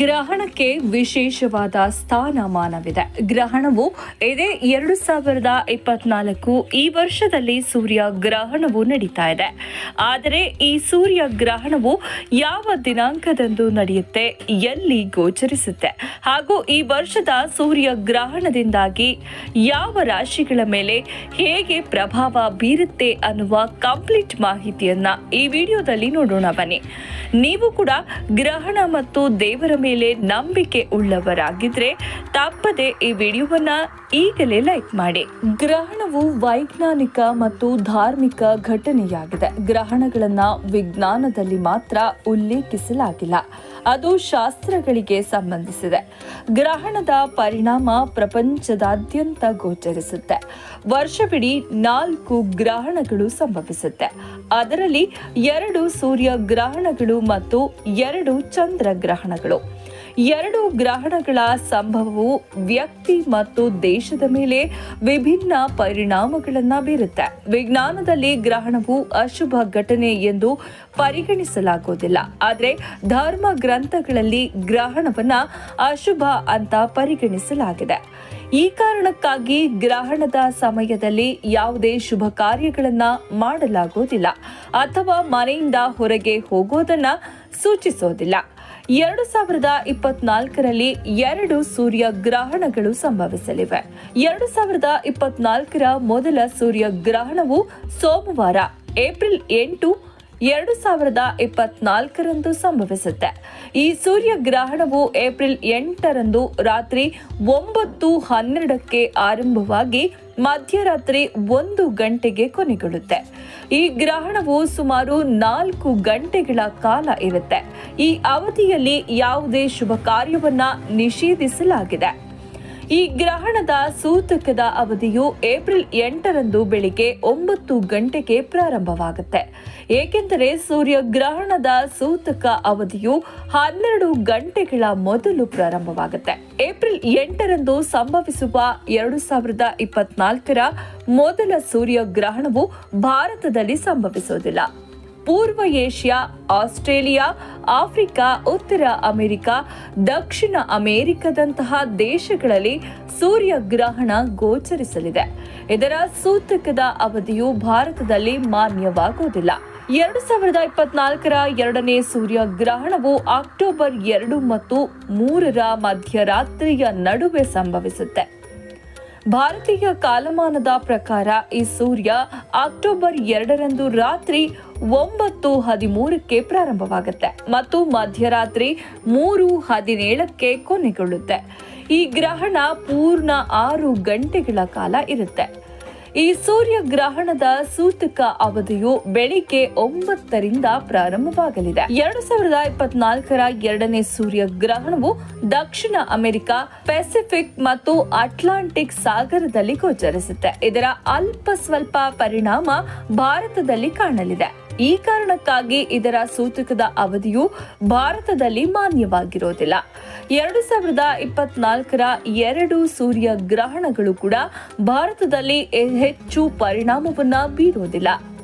ಗ್ರಹಣಕ್ಕೆ ವಿಶೇಷವಾದ ಸ್ಥಾನಮಾನವಿದೆ. ಗ್ರಹಣವು ಇದೇ ಎರಡು ಸಾವಿರದ ಇಪ್ಪತ್ನಾಲ್ಕು ಈ ವರ್ಷದಲ್ಲಿ ಸೂರ್ಯ ಗ್ರಹಣವು ನಡೀತಾ ಇದೆ. ಆದರೆ ಈ ಸೂರ್ಯ ಗ್ರಹಣವು ಯಾವ ದಿನಾಂಕದಂದು ನಡೆಯುತ್ತೆ ಎಲ್ಲಿ ಗೋಚರಿಸುತ್ತೆ? ಹಾಗೂ ಈ ವರ್ಷದ ಸೂರ್ಯ ಗ್ರಹಣದಿಂದಾಗಿ ಯಾವ ರಾಶಿಗಳ ಮೇಲೆ ಹೇಗೆ ಪ್ರಭಾವ ಬೀರುತ್ತೆ ಅನ್ನುವ ಕಂಪ್ಲೀಟ್ ಮಾಹಿತಿಯನ್ನ ಈ ವಿಡಿಯೋದಲ್ಲಿ ನೋಡೋಣ ಬನ್ನಿ. ನೀವು ಕೂಡ ಗ್ರಹಣ ಮತ್ತು ದೇವರ ಮೇಲೆ ನಂಬಿಕೆ ಉಳ್ಳವರಾಗಿದ್ರೆ ತಪ್ಪದೆ ಈ ವಿಡಿಯೋವನ್ನ ಈಗಲೇ ಲೈಕ್ ಮಾಡಿ. ಗ್ರಹಣವು ವೈಜ್ಞಾನಿಕ ಮತ್ತು ಧಾರ್ಮಿಕ ಘಟನೆಯಾಗಿದೆ. ಗ್ರಹಣಗಳನ್ನು ವಿಜ್ಞಾನದಲ್ಲಿ ಮಾತ್ರ ಉಲ್ಲೇಖಿಸಲಾಗಿಲ್ಲ. ಅದು ಶಾಸ್ತ್ರಗಳಿಗೆ ಸಂಬಂಧಿಸಿದೆ. ಗ್ರಹಣದ ಪರಿಣಾಮ ಪ್ರಪಂಚದಾದ್ಯಂತ ಗೋಚರಿಸುತ್ತೆ. ವರ್ಷವಿಡೀ ನಾಲ್ಕು ಗ್ರಹಣಗಳು ಸಂಭವಿಸುತ್ತೆ. ಅದರಲ್ಲಿ ಎರಡು ಸೂರ್ಯ ಗ್ರಹಣಗಳು ಮತ್ತು ಎರಡು ಚಂದ್ರ ಗ್ರಹಣಗಳು. ಎರಡು ಗ್ರಹಣಗಳ ಸಂಭವವು ವ್ಯಕ್ತಿ ಮತ್ತು ದೇಶದ ಮೇಲೆ ವಿಭಿನ್ನ ಪರಿಣಾಮಗಳನ್ನು ಬೀರುತ್ತೆ. ವಿಜ್ಞಾನದಲ್ಲಿ ಗ್ರಹಣವು ಅಶುಭ ಘಟನೆ ಎಂದು ಪರಿಗಣಿಸಲಾಗುವುದಿಲ್ಲ. ಆದರೆ ಧರ್ಮ ಗ್ರಂಥಗಳಲ್ಲಿ ಗ್ರಹಣವನ್ನ ಅಶುಭ ಅಂತ ಪರಿಗಣಿಸಲಾಗಿದೆ. ಈ ಕಾರಣಕ್ಕಾಗಿ ಗ್ರಹಣದ ಸಮಯದಲ್ಲಿ ಯಾವುದೇ ಶುಭ ಕಾರ್ಯಗಳನ್ನ ಮಾಡಲಾಗುವುದಿಲ್ಲ ಅಥವಾ ಮನೆಯಿಂದ ಹೊರಗೆ ಹೋಗೋದನ್ನ ಸೂಚಿಸೋದಿಲ್ಲ. ಎರಡು ಸಾವಿರದ ಇಪ್ಪತ್ನಾಲ್ಕರಲ್ಲಿ ಎರಡು ಸೂರ್ಯ ಗ್ರಹಣಗಳು ಸಂಭವಿಸಲಿವೆ. ಎರಡು ಸಾವಿರದ ಇಪ್ಪತ್ನಾಲ್ಕರ ಮೊದಲ ಸೂರ್ಯ ಗ್ರಹಣವು ಸೋಮವಾರ, ಏಪ್ರಿಲ್ ಎಂಟು ಎರಡು ಸಾವಿರದ ಇಪ್ಪತ್ನಾಲ್ಕರಂದು ಸಂಭವಿಸುತ್ತೆ. ಈ ಸೂರ್ಯ ಗ್ರಹಣವು ಏಪ್ರಿಲ್ ಎಂಟರಂದು ರಾತ್ರಿ ಒಂಬತ್ತು ಹನ್ನೆರಡಕ್ಕೆ ಆರಂಭವಾಗಿ ಮಧ್ಯರಾತ್ರಿ ಒಂದು ಗಂಟೆಗೆ ಕೊನೆಗೊಳ್ಳುತ್ತೆ. ಈ ಗ್ರಹಣವು ಸುಮಾರು ನಾಲ್ಕು ಗಂಟೆಗಳ ಕಾಲ ಇರುತ್ತೆ. ಈ ಅವಧಿಯಲ್ಲಿ ಯಾವುದೇ ಶುಭ ಕಾರ್ಯವನ್ನ ನಿಷೇಧಿಸಲಾಗಿದೆ. ಈ ಗ್ರಹಣದ ಸೂತಕದ ಅವಧಿಯು ಏಪ್ರಿಲ್ ಎಂಟರಂದು ಬೆಳಿಗ್ಗೆ ಒಂಬತ್ತು ಗಂಟೆಗೆ ಪ್ರಾರಂಭವಾಗುತ್ತೆ. ಏಕೆಂದರೆ ಸೂರ್ಯ ಗ್ರಹಣದ ಸೂತಕ ಅವಧಿಯು ಹನ್ನೆರಡು ಗಂಟೆಗಳ ಮೊದಲು ಪ್ರಾರಂಭವಾಗುತ್ತೆ. ಏಪ್ರಿಲ್ ಎಂಟರಂದು ಸಂಭವಿಸುವ ಎರಡು ಸಾವಿರದ ಇಪ್ಪತ್ನಾಲ್ಕರ ಮೊದಲ ಸೂರ್ಯ ಗ್ರಹಣವು ಭಾರತದಲ್ಲಿ ಸಂಭವಿಸುವುದಿಲ್ಲ ಪೂರ್ವ ಏಷ್ಯಾ, ಆಸ್ಟ್ರೇಲಿಯಾ, ಆಫ್ರಿಕಾ, ಉತ್ತರ ಅಮೆರಿಕ, ದಕ್ಷಿಣ ಅಮೆರಿಕದಂತಹ ದೇಶಗಳಲ್ಲಿ ಸೂರ್ಯಗ್ರಹಣ ಗೋಚರಿಸಲಿದೆ. ಇದರ ಸೂತಕದ ಅವಧಿಯು ಭಾರತದಲ್ಲಿ ಮಾನ್ಯವಾಗುವುದಿಲ್ಲ ಎರಡು ಸಾವಿರದ ಇಪ್ಪತ್ನಾಲ್ಕರ ಎರಡನೇ ಸೂರ್ಯಗ್ರಹಣವು ಅಕ್ಟೋಬರ್ ಎರಡು ಮತ್ತು ಮೂರರ ಮಧ್ಯರಾತ್ರಿಯ ನಡುವೆ ಸಂಭವಿಸುತ್ತೆ. ಭಾರತೀಯ ಕಾಲಮಾನದ ಪ್ರಕಾರ ಈ ಸೂರ್ಯ ಅಕ್ಟೋಬರ್ ಎರಡರಂದು ರಾತ್ರಿ ಒಂಬತ್ತು ಹದಿಮೂರಕ್ಕೆ ಪ್ರಾರಂಭವಾಗುತ್ತೆ ಮತ್ತು ಮಧ್ಯರಾತ್ರಿ ಮೂರು ಹದಿನೇಳಕ್ಕೆ ಕೊನೆಗೊಳ್ಳುತ್ತೆ. ಈ ಗ್ರಹಣ ಪೂರ್ಣ ಆರು ಗಂಟೆಗಳ ಕಾಲ ಇರುತ್ತೆ. ಈ ಸೂರ್ಯ ಗ್ರಹಣದ ಸೂತಕ ಅವಧಿಯು ಬೆಳಿಗ್ಗೆ ಒಂಬತ್ತರಿಂದ ಪ್ರಾರಂಭವಾಗಲಿದೆ. ಎರಡು ಸಾವಿರದ ಇಪ್ಪತ್ನಾಲ್ಕರ ಎರಡನೇ ಸೂರ್ಯ ಗ್ರಹಣವು ದಕ್ಷಿಣ ಅಮೆರಿಕ, ಪೆಸಿಫಿಕ್ ಮತ್ತು ಅಟ್ಲಾಂಟಿಕ್ ಸಾಗರದಲ್ಲಿ ಗೋಚರಿಸುತ್ತೆ. ಇದರ ಅಲ್ಪ ಸ್ವಲ್ಪ ಪರಿಣಾಮ ಭಾರತದಲ್ಲಿ ಕಾಣಲಿದೆ. ಈ ಕಾರಣಕ್ಕಾಗಿ ಇದರ ಸೂತಕದ ಅವಧಿಯು ಭಾರತದಲ್ಲಿ ಮಾನ್ಯವಾಗಿರೋದಿಲ್ಲ. ಎರಡು ಸಾವಿರದ ಇಪ್ಪತ್ನಾಲ್ಕರ ಎರಡು ಸೂರ್ಯ ಗ್ರಹಣಗಳು ಕೂಡ ಭಾರತದಲ್ಲಿ ಹೆಚ್ಚು ಪರಿಣಾಮವನ್ನ ಬೀರೋದಿಲ್ಲ.